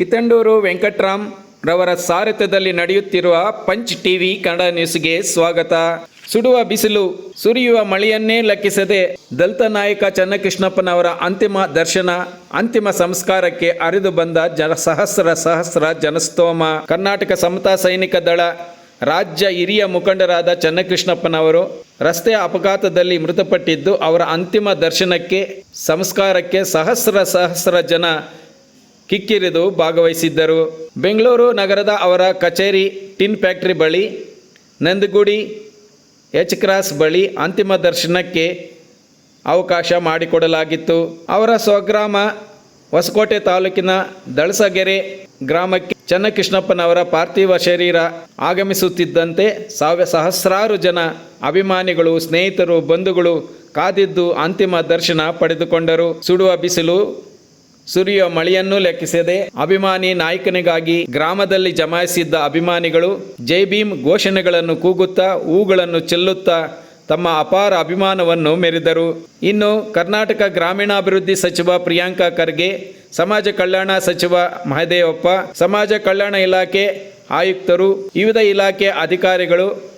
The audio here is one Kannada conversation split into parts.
ಕಿತ್ತಂಡೂರು ವೆಂಕಟರಾಮ್ ರವರ ಸಾರಥ್ಯದಲ್ಲಿ ನಡೆಯುತ್ತಿರುವ ಪಂಚ್ ಟಿವಿ ಕನ್ನಡ ನ್ಯೂಸ್ಗೆ ಸ್ವಾಗತ. ಸುಡುವ ಬಿಸಿಲು, ಸುರಿಯುವ ಮಳೆಯನ್ನೇ ಲೆಕ್ಕಿಸದೆ ದಲಿತ ನಾಯಕ ಚನ್ನಕೃಷ್ಣಪ್ಪನವರ ಅಂತಿಮ ದರ್ಶನ, ಅಂತಿಮ ಸಂಸ್ಕಾರಕ್ಕೆ ಹರಿದು ಬಂದ ಜನ ಸಹಸ್ರ ಸಹಸ್ರ ಜನಸ್ತೋಮ. ಕರ್ನಾಟಕ ಸಮತಾ ಸೈನಿಕ ದಳ ರಾಜ್ಯ ಹಿರಿಯ ಮುಖಂಡರಾದ ಚನ್ನಕೃಷ್ಣಪ್ಪನವರು ರಸ್ತೆ ಅಪಘಾತದಲ್ಲಿ ಮೃತಪಟ್ಟಿದ್ದು ಅವರ ಅಂತಿಮ ದರ್ಶನಕ್ಕೆ, ಸಂಸ್ಕಾರಕ್ಕೆ ಸಹಸ್ರ ಸಹಸ್ರ ಜನ ಕಿಕ್ಕಿರಿದು ಭಾಗವಹಿಸಿದ್ದರು. ಬೆಂಗಳೂರು ನಗರದ ಅವರ ಕಚೇರಿ ಟಿನ್ ಫ್ಯಾಕ್ಟರಿ ಬಳಿ, ನಂದಗುಡಿ ಎಚ್ ಕ್ರಾಸ್ ಬಳಿ ಅಂತಿಮ ದರ್ಶನಕ್ಕೆ ಅವಕಾಶ ಮಾಡಿಕೊಡಲಾಗಿತ್ತು. ಅವರ ಸ್ವಗ್ರಾಮ ಹೊಸಕೋಟೆ ತಾಲೂಕಿನ ದಳಸಗೆರೆ ಗ್ರಾಮಕ್ಕೆ ಚನ್ನಕೃಷ್ಣಪ್ಪನವರ ಪಾರ್ಥಿವ ಶರೀರ ಆಗಮಿಸುತ್ತಿದ್ದಂತೆ ಸಾವಿರ ಸಹಸ್ರಾರು ಜನ ಅಭಿಮಾನಿಗಳು, ಸ್ನೇಹಿತರು, ಬಂಧುಗಳು ಕಾದಿದ್ದು ಅಂತಿಮ ದರ್ಶನ ಪಡೆದುಕೊಂಡರು. ಸುಡುವ ಬಿಸಿಲು ಸುರಿಯುವ ಮಳೆಯನ್ನು ಲೆಕ್ಕಿಸದೆ ಅಭಿಮಾನಿ ನಾಯಕನಿಗಾಗಿ ಗ್ರಾಮದಲ್ಲಿ ಜಮಾಯಿಸಿದ್ದ ಅಭಿಮಾನಿಗಳು ಜೈ ಭೀಮ್ ಘೋಷಣೆಗಳನ್ನು ಕೂಗುತ್ತಾ ಹೂಗಳನ್ನು ಚೆಲ್ಲುತ್ತಾ ತಮ್ಮ ಅಪಾರ ಅಭಿಮಾನವನ್ನು ಮೆರೆದರು. ಇನ್ನು ಕರ್ನಾಟಕ ಗ್ರಾಮೀಣಾಭಿವೃದ್ಧಿ ಸಚಿವ ಪ್ರಿಯಾಂಕಾ ಖರ್ಗೆ, ಸಮಾಜ ಕಲ್ಯಾಣ ಸಚಿವ ಮಹದೇವಪ್ಪ, ಸಮಾಜ ಕಲ್ಯಾಣ ಇಲಾಖೆ ಆಯುಕ್ತರು, ವಿವಿಧ ಇಲಾಖೆ ಅಧಿಕಾರಿಗಳು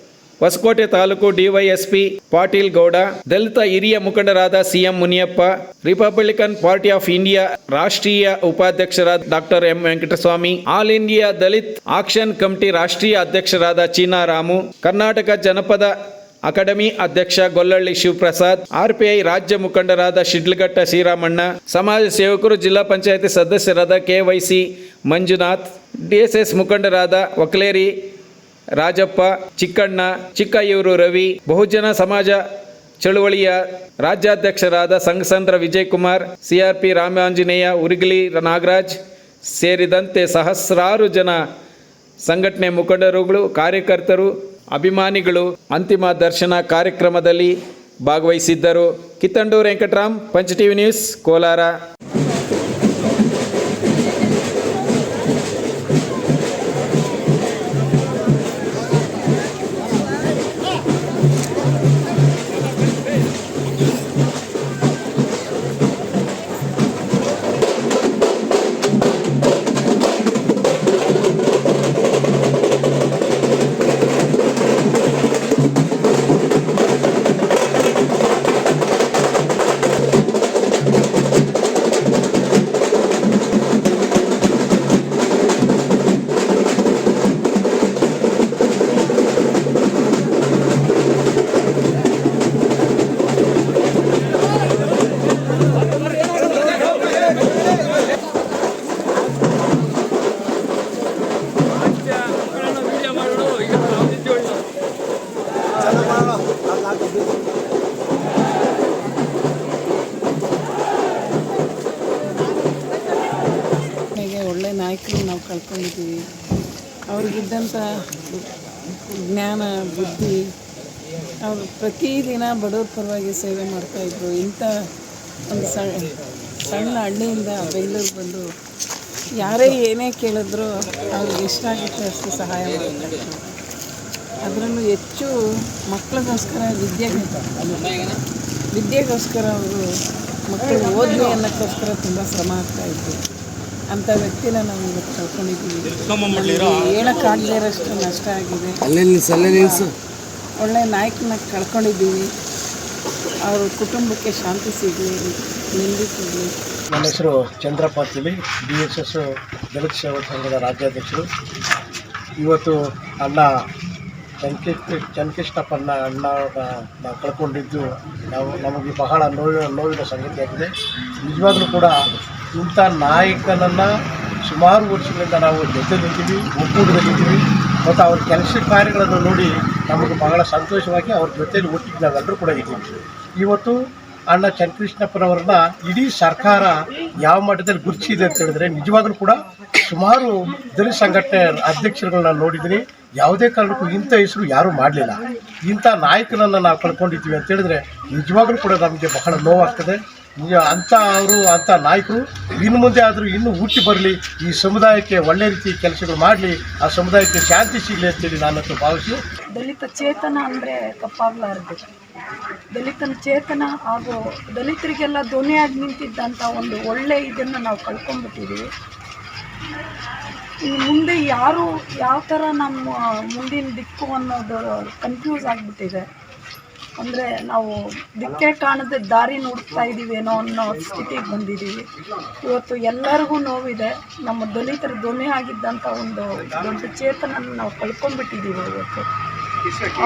ಹೊಸಕೋಟೆ ತಾಲೂಕು ಡಿವೈಎಸ್ಪಿ ಪಾಟೀಲ್ ಗೌಡ, ದಲಿತ ಹಿರಿಯ ಮುಖಂಡರಾದ CM Muniyappa, Republican Party of India ರಾಷ್ಟ್ರೀಯ ಉಪಾಧ್ಯಕ್ಷರಾದ doctor M Venkataswamy, all India Dalit action committee ರಾಷ್ಟ್ರೀಯ ಅಧ್ಯಕ್ಷರಾದ ಚೀನಾ ರಾಮು ಕರ್ನಾಟಕ ಜನಪದ ಅಕಾಡೆಮಿ ಅಧ್ಯಕ್ಷ ಗೊಲ್ಲಳ್ಳಿ ಶಿವಪ್ರಸಾದ್, ಆರ್ಪಿಐ ರಾಜ್ಯ ಮುಖಂಡರಾದ ಶಿಡ್ಲಘಟ್ಟ ಶ್ರೀರಾಮಣ್ಣ ಸಮಾಜ ಸೇವಕರು ಜಿಲ್ಲಾ ಪಂಚಾಯತಿ ಸದಸ್ಯರಾದ ಕೆವೈಸಿ ಮಂಜುನಾಥ್, ಡಿಎಸ್ಎಸ್ ಮುಖಂಡರಾದ ಒಕ್ಲೇರಿ ರಾಜಪ್ಪ, ಚಿಕ್ಕಣ್ಣ ಚಿಕ್ಕಯ್ಯೂರು ರವಿ, ಬಹುಜನ ಸಮಾಜ ಚಳುವಳಿಯ ರಾಜ್ಯಾಧ್ಯಕ್ಷರಾದ ಸಂಘಸಂದ್ರ ವಿಜಯಕುಮಾರ್ ಸಿಆರ್ಪಿ ರಾಮಾಂಜನೇಯ ಉರಿಗಲಿ ನಾಗರಾಜ್ ಸೇರಿದಂತೆ ಸಹಸ್ರಾರು ಜನ ಸಂಘಟನೆ ಮುಖಂಡರುಗಳು, ಕಾರ್ಯಕರ್ತರು, ಅಭಿಮಾನಿಗಳು ಅಂತಿಮ ದರ್ಶನ ಕಾರ್ಯಕ್ರಮದಲ್ಲಿ ಭಾಗವಹಿಸಿದ್ದರು. Kittandur Venkataram, Punch TV news, Kolar. ಅವ್ರಿಗಿದ್ದಂಥ ಜ್ಞಾನ, ಬುದ್ಧಿ, ಅವರು ಪ್ರತಿದಿನ ಬಡವ್ರ ಪರವಾಗಿ ಸೇವೆ ಮಾಡ್ತಾಯಿದ್ರು ಇಂಥ ಒಂದು ಸಣ್ಣ ಸಣ್ಣ ಹಳ್ಳಿಯಿಂದ ಬೆಂಗಳೂರು ಬಂದು ಯಾರೇ ಏನೇ ಕೇಳಿದ್ರು ಅವ್ರಿಗೆ ಎಷ್ಟಾಗುತ್ತೆ ಅಷ್ಟು ಸಹಾಯ ಮಾಡ್ತಾಯಿದ್ರು ಅದರಲ್ಲೂ ಹೆಚ್ಚು ಮಕ್ಕಳಿಗೋಸ್ಕರ ವಿದ್ಯೆ ವಿದ್ಯೆಗೋಸ್ಕರ ಅವರು ಮಕ್ಕಳು ಓದಲಿ ಅನ್ನೋಕ್ಕೋಸ್ಕರ ತುಂಬ ಶ್ರಮ ಆಗ್ತಾಯಿತ್ತು ಅಂಥ ವ್ಯಕ್ತಿನ ನಾವು ಇವತ್ತು ಕಳ್ಕೊಂಡಿದ್ದೀವಿ ಹೇಳೋಕ್ಕಾಗದೇ ಇರೋಷ್ಟು ನಷ್ಟ ಆಗಿದೆ. ಅಲ್ಲೇ ನಿಲ್ಸು ಅಲ್ಲೇ ನಿಲ್ಸು. ಒಳ್ಳೆ ನಾಯಕನ ಕಳ್ಕೊಂಡಿದ್ದೀವಿ ಅವ್ರ ಕುಟುಂಬಕ್ಕೆ ಶಾಂತಿ ಸಿಗಲಿ ನೆಮ್ಮದಿ ಸಿಗಲಿ. ನನ್ನ ಹೆಸರು ಚಂದ್ರಪ್ಪ ಅಂತೇಳಿ. ಬಿ ಎಸ್ ಎಸ್ ದಲಿತ ಸೇವಾ ಸಂಘದ ರಾಜ್ಯಾಧ್ಯಕ್ಷರು. ಇವತ್ತು ಅಣ್ಣ ಚನ್ಕಿ ಚನ್ಕೃಷ್ಣಪ್ಪನ ಅಣ್ಣ ನಾವು ಕಳ್ಕೊಂಡಿದ್ದು ನಾವು ನಮಗೆ ಬಹಳ ನೋವಿನ ನೋವಿನ ಸಂಗತಿಯಾಗಿದೆ ನಿಜವಾಗ್ಲೂ ಕೂಡ ಇಂಥ ನಾಯಕನನ್ನು ಸುಮಾರು ವರ್ಷಗಳಿಂದ ನಾವು ಜೊತೆಲಿದ್ದೀವಿ ಒಕ್ಕೂಟದಲ್ಲಿದ್ದೀವಿ ಮತ್ತು ಅವ್ರ ಕೆಲಸ ಕಾರ್ಯಗಳನ್ನು ನೋಡಿ ನಮಗೆ ಬಹಳ ಸಂತೋಷವಾಗಿ ಅವ್ರ ಜೊತೆಯಲ್ಲಿ ಒಟ್ಟಿಗೆ ನಾವೆಲ್ಲರೂ ಕೂಡ ಇದ್ದೀವಿ. ಇವತ್ತು ಅಣ್ಣ ಚನ್ನಕೃಷ್ಣಪ್ಪನವ್ರನ್ನ ಇಡೀ ಸರ್ಕಾರ ಯಾವ ಮಟ್ಟದಲ್ಲಿ ಗುರುತಿಸಿದೆ ಅಂತ ಹೇಳಿದ್ರೆ, ನಿಜವಾಗ್ಲೂ ಕೂಡ ಸುಮಾರು ದಲಿತ ಸಂಘಟನೆ ಅಧ್ಯಕ್ಷರುಗಳನ್ನ ನೋಡಿದ್ದೀನಿ. ಯಾವುದೇ ಕಾರಣಕ್ಕೂ ಇಂಥ ಹೆಸರು ಯಾರೂ ಮಾಡಲಿಲ್ಲ. ಇಂಥ ನಾಯಕನನ್ನು ನಾವು ಕಳ್ಕೊಂಡಿದ್ದೀವಿ ಅಂತ ಹೇಳಿದ್ರೆ ನಿಜವಾಗ್ಲೂ ಕೂಡ ನಮಗೆ ಬಹಳ ನೋವಾಗ್ತದೆ. ಅಂಥ ಅವರು ಅಂಥ ನಾಯಕರು, ಇನ್ನು ಮುಂದೆ ಆದರೂ ಇನ್ನೂ ಹುಟ್ಟಿ ಬರಲಿ, ಈ ಸಮುದಾಯಕ್ಕೆ ಒಳ್ಳೆ ರೀತಿ ಕೆಲಸಗಳು ಮಾಡಲಿ, ಆ ಸಮುದಾಯಕ್ಕೆ ಶಾಂತಿ ಸಿಗಲಿ ಅಂತೇಳಿ ನಾನು ಭಾವಿಸಿ ದಲಿತ ಚೇತನ ಅಂದರೆ ತಪ್ಪಾಗಲಾರದು ದಲಿತನ ಚೇತನ ಹಾಗೂ ದಲಿತರಿಗೆಲ್ಲ ಧ್ವನಿಯಾಗಿ ನಿಂತಿದ್ದಂಥ ಒಂದು ಒಳ್ಳೆ ಇದನ್ನು ನಾವು ಕಳ್ಕೊಂಡ್ಬಿಟ್ಟಿದ್ದೀವಿ ಈ ಮುಂದೆ ಯಾರು, ಯಾವ ಥರ ನಮ್ಮ ಮುಂದಿನ ದಿಕ್ಕು ಅನ್ನೋದು ಕನ್ಫ್ಯೂಸ್ ಆಗಿಬಿಟ್ಟಿದೆ. ಅಂದರೆ ನಾವು ದಿಕ್ಕೆ ಕಾಣದೆ ದಾರಿ ನೋಡ್ತಾ ಇದ್ದೀವೇನೋ ಅನ್ನೋ ಸ್ಥಿತಿಗೆ ಬಂದಿದ್ದೀವಿ ಇವತ್ತು ಎಲ್ಲರಿಗೂ ನೋವಿದೆ. ನಮ್ಮ ದಲಿತರ ಧ್ವನಿ ಆಗಿದ್ದಂಥ ಒಂದು ದೊಡ್ಡ ಚೇತನ ನಾವು ಕಳ್ಕೊಂಡ್ಬಿಟ್ಟಿದ್ದೀವಿ ಇವತ್ತು.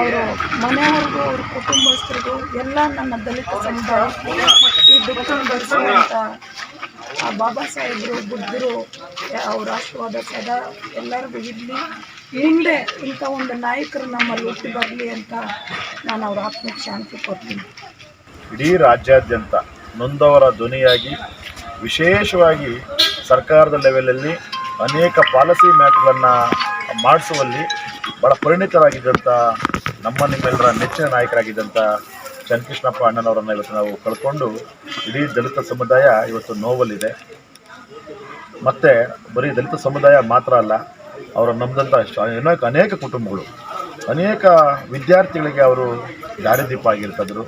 ಅವರು ಮನೆಯವ್ರಿಗೂ, ಅವ್ರ ಕುಟುಂಬಸ್ಥರಿಗೂ ಎಲ್ಲ ನನ್ನ ದಲಿತ ಸಮುದಾಯ ಈ ದುಃಖ ಭರಿಸುವಂಥ ಆ ಬಾಬಾ ಸಾಹೇಬರು, ಬುದ್ಧರು, ಅವ್ರ ಆಶೀರ್ವಾದ ಸದಾ ಎಲ್ಲರಿಗೂ ಇರಲಿ. ಮುಂದೆ ಇಂಥ ಒಂದು ನಾಯಕರು ನಮ್ಮಲ್ಲಿ ಹುಟ್ಟಿ ಬರಲಿ ಅಂತ ನಾನು ಅವ್ರ ಆತ್ಮಕ್ಕೆ ಶಾಂತಿ ಕೊಡ್ತೀನಿ. ಇಡೀ ರಾಜ್ಯಾದ್ಯಂತ ನೊಂದವರ ಧ್ವನಿಯಾಗಿ ವಿಶೇಷವಾಗಿ ಸರ್ಕಾರದ ಲೆವೆಲಲ್ಲಿ ಅನೇಕ ಪಾಲಿಸಿ ಮ್ಯಾಟ್ಗಳನ್ನು ಮಾಡಿಸುವಲ್ಲಿ ಭಾಳ ಪರಿಣಿತರಾಗಿದ್ದಂಥ ನಮ್ಮ ನಿಮ್ಮೆಲ್ಲರ ನೆಚ್ಚಿನ ನಾಯಕರಾಗಿದ್ದಂಥ ಚನ್ನಕೃಷ್ಣಪ್ಪ ಅಣ್ಣನವರನ್ನು ಇವತ್ತು ನಾವು ಕಳ್ಕೊಂಡು ಇಡೀ ದಲಿತ ಸಮುದಾಯ ಇವತ್ತು ನೋವಲ್ಲಿದೆ. ಮತ್ತು ಬರೀ ದಲಿತ ಸಮುದಾಯ ಮಾತ್ರ ಅಲ್ಲ ಅವರ ನಂಬಿದಂಥ ಅನೇಕ ಅನೇಕ ಕುಟುಂಬಗಳು, ಅನೇಕ ವಿದ್ಯಾರ್ಥಿಗಳಿಗೆ ಅವರು ದಾರಿದೀಪ ಆಗಿರ್ತದ್ರು.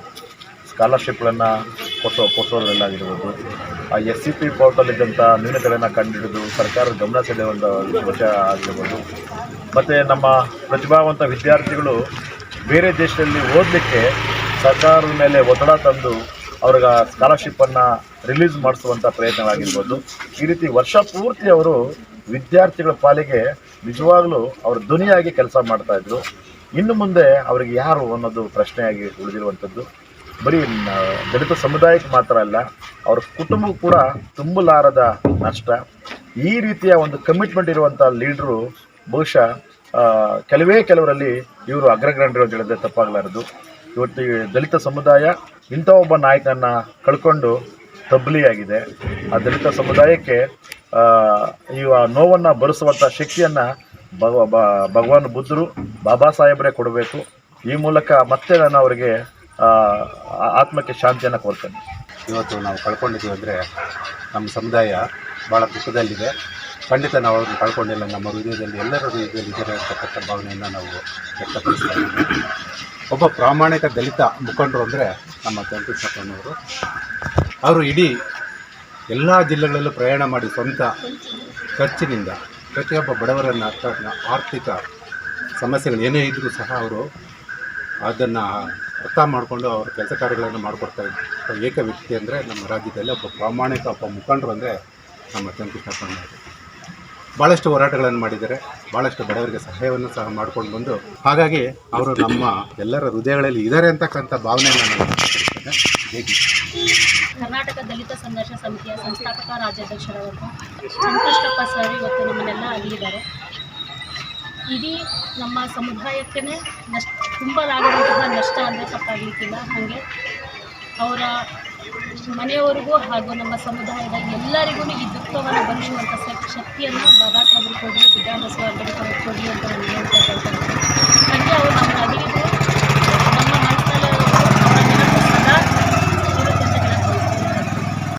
ಸ್ಕಾಲರ್ಶಿಪ್ಗಳನ್ನು ಕೊಟ್ಟು ಕೊಟ್ಟೋದ್ರಲ್ಲಾಗಿರ್ಬೋದು ಆ ಎಸ್ ಸಿ ಪಿ ಪೋರ್ಟಲ್ಲಿದ್ದಂಥ ನ್ಯೂನತೆಗಳನ್ನು ಕಂಡುಹಿಡಿದು ಸರ್ಕಾರದ ಗಮನ ಸೆಳೆಯುವಂಥ ವಿಷಯ ಆಗಿರ್ಬೋದು. ಮತ್ತು ನಮ್ಮ ಪ್ರತಿಭಾವಂತ ವಿದ್ಯಾರ್ಥಿಗಳು ಬೇರೆ ದೇಶದಲ್ಲಿ ಓದಲಿಕ್ಕೆ ಸರ್ಕಾರದ ಮೇಲೆ ಒತ್ತಡ ತಂದು ಅವ್ರಿಗೆ ಸ್ಕಾಲರ್ಶಿಪ್ಪನ್ನು ರಿಲೀಸ್ ಮಾಡಿಸುವಂಥ ಪ್ರಯತ್ನವಾಗಿರ್ಬೋದು ಈ ರೀತಿ ವರ್ಷ ಪೂರ್ತಿ ಅವರು ವಿದ್ಯಾರ್ಥಿಗಳ ಪಾಲಿಗೆ ನಿಜವಾಗ್ಲೂ ಅವ್ರ ಧ್ವನಿಯಾಗಿ ಕೆಲಸ ಮಾಡ್ತಾಯಿದ್ರು ಇನ್ನು ಮುಂದೆ ಅವರಿಗೆ ಯಾರು ಅನ್ನೋದು ಪ್ರಶ್ನೆಯಾಗಿ ಉಳಿದಿರುವಂಥದ್ದು. ಬರೀ ದಲಿತ ಸಮುದಾಯಕ್ಕೆ ಮಾತ್ರ ಅಲ್ಲ, ಅವ್ರ ಕುಟುಂಬಕ್ಕೂ ಕೂಡ ತುಂಬಲಾರದ ನಷ್ಟ. ಈ ರೀತಿಯ ಒಂದು ಕಮಿಟ್ಮೆಂಟ್ ಇರುವಂಥ ಲೀಡ್ರು ಬಹುಶಃ ಕೆಲವೇ ಕೆಲವರಲ್ಲಿ ಇವರು ಅಗ್ರಗಣ್ಯರು ಅಂತ ಹೇಳಿದ್ರೆ ತಪ್ಪಾಗಲಾರದು. ಇವತ್ತು ದಲಿತ ಸಮುದಾಯ ಇಂಥ ಒಬ್ಬ ನಾಯಕನನ್ನ ಕಳ್ಕೊಂಡು ತಬ್ಲಿಯಾಗಿದೆ ಆ ದಲಿತ ಸಮುದಾಯಕ್ಕೆ ಈ ನೋವನ್ನು ಭರಿಸುವಂಥ ಶಕ್ತಿಯನ್ನು ಭಗವ ಭಗವಾನ್ ಬುದ್ಧರು ಬಾಬಾ ಸಾಹೇಬರೇ ಕೊಡಬೇಕು. ಈ ಮೂಲಕ ಮತ್ತೆ ನಾನು ಅವರಿಗೆ ಆತ್ಮಕ್ಕೆ ಶಾಂತಿಯನ್ನು ಕೊಡ್ತೇನೆ. ಇವತ್ತು ನಾವು ಕಳ್ಕೊಂಡಿದ್ದೀವಿ ಅಂದರೆ ನಮ್ಮ ಸಮುದಾಯ ಭಾಳ ದುಃಖದಲ್ಲಿದೆ. ಖಂಡಿತ ನಾವು ಅವ್ರನ್ನ ಕಳ್ಕೊಂಡಿಲ್ಲ. ನಮ್ಮ ಹೃದಯದಲ್ಲಿ ಎಲ್ಲರ ಹೃದಯದಲ್ಲಿ ಇದ್ದಾರೆ ಅಂತಕ್ಕಂಥ ಭಾವನೆಯನ್ನು ನಾವು ವ್ಯಕ್ತಪಡಿಸ್ತಾ ಒಬ್ಬ ಪ್ರಾಮಾಣಿಕ ದಲಿತ ಮುಖಂಡರು ಅಂದರೆ ನಮ್ಮ ಚಂದ್ರಶಪ್ಪನವರು ಅವರು ಇಡೀ ಎಲ್ಲ ಜಿಲ್ಲೆಗಳಲ್ಲೂ ಪ್ರಯಾಣ ಮಾಡಿ ಸ್ವಂತ ಖರ್ಚಿನಿಂದ ಪ್ರತಿಯೊಬ್ಬ ಬಡವರನ್ನು ಅರ್ಥ- ಆರ್ಥಿಕ ಸಮಸ್ಯೆಗಳು ಏನೇ ಇದ್ದರೂ ಸಹ ಅವರು ಅದನ್ನು ಅರ್ಥ ಮಾಡಿಕೊಂಡು ಅವರ ಕೆಲಸ ಕಾರ್ಯಗಳನ್ನು ಮಾಡಿಕೊಡ್ತಾ ಇದ್ದರು ಏಕ ವ್ಯಕ್ತಿ ಅಂದರೆ ನಮ್ಮ ರಾಜ್ಯದಲ್ಲಿ ಒಬ್ಬ ಪ್ರಾಮಾಣಿಕ, ಒಬ್ಬ ಮುಖಂಡರು ಅಂದರೆ ನಮ್ಮ ಚಂದ್ರಕೃಷ್ಣಪ್ಪನವರು ಭಾಳಷ್ಟು ಹೋರಾಟಗಳನ್ನು ಮಾಡಿದ್ದಾರೆ. ಭಾಳಷ್ಟು ಬಡವರಿಗೆ ಸಹಾಯವನ್ನು ಸಹ ಮಾಡ್ಕೊಂಡು ಬಂದು ಹಾಗಾಗಿ ಅವರು ನಮ್ಮ ಎಲ್ಲರ ಹೃದಯಗಳಲ್ಲಿ ಇದ್ದಾರೆ ಅಂತಕ್ಕಂಥ ಭಾವನೆಯನ್ನು ನಾನು ಹೇಗೆ ಕರ್ನಾಟಕ ದಲಿತ ಸಂಘರ್ಷ ಸಮಿತಿಯ ಸಂಸ್ಥಾಪಕ ರಾಜ್ಯಾಧ್ಯಕ್ಷರಾದಂಥ ಸಂಕಷ್ಟಪ್ಪ ಸರ್ ಇವತ್ತು ನಮ್ಮನ್ನೆಲ್ಲ ಅಗಲಿದ್ದಾರೆ ಇಡೀ ನಮ್ಮ ಸಮುದಾಯಕ್ಕೇ ನಷ್ಟ ತುಂಬಲಾಗದಂತಹ ನಷ್ಟ ಅಂದರೆ ತಪ್ಪಾಗಲಿಕ್ಕಿಲ್ಲ ಹಾಗೆ ಅವರ ಮನೆಯವರಿಗೂ ಹಾಗೂ ನಮ್ಮ ಸಮುದಾಯದ ಎಲ್ಲರಿಗೂ ಈ ದುಃಖವನ್ನು ಭರಿಸುವಂಥ ಶಕ್ತಿಯನ್ನು ಬಾಬಾ ಸಾಹೇಬರು ಕೊಡಿ ವಿಧಾನಸಭಾ ಕೊಡಲಿ ಕೊಡಿ ಅಂತ ನಾನು ಹೇಳ್ತೀನಿ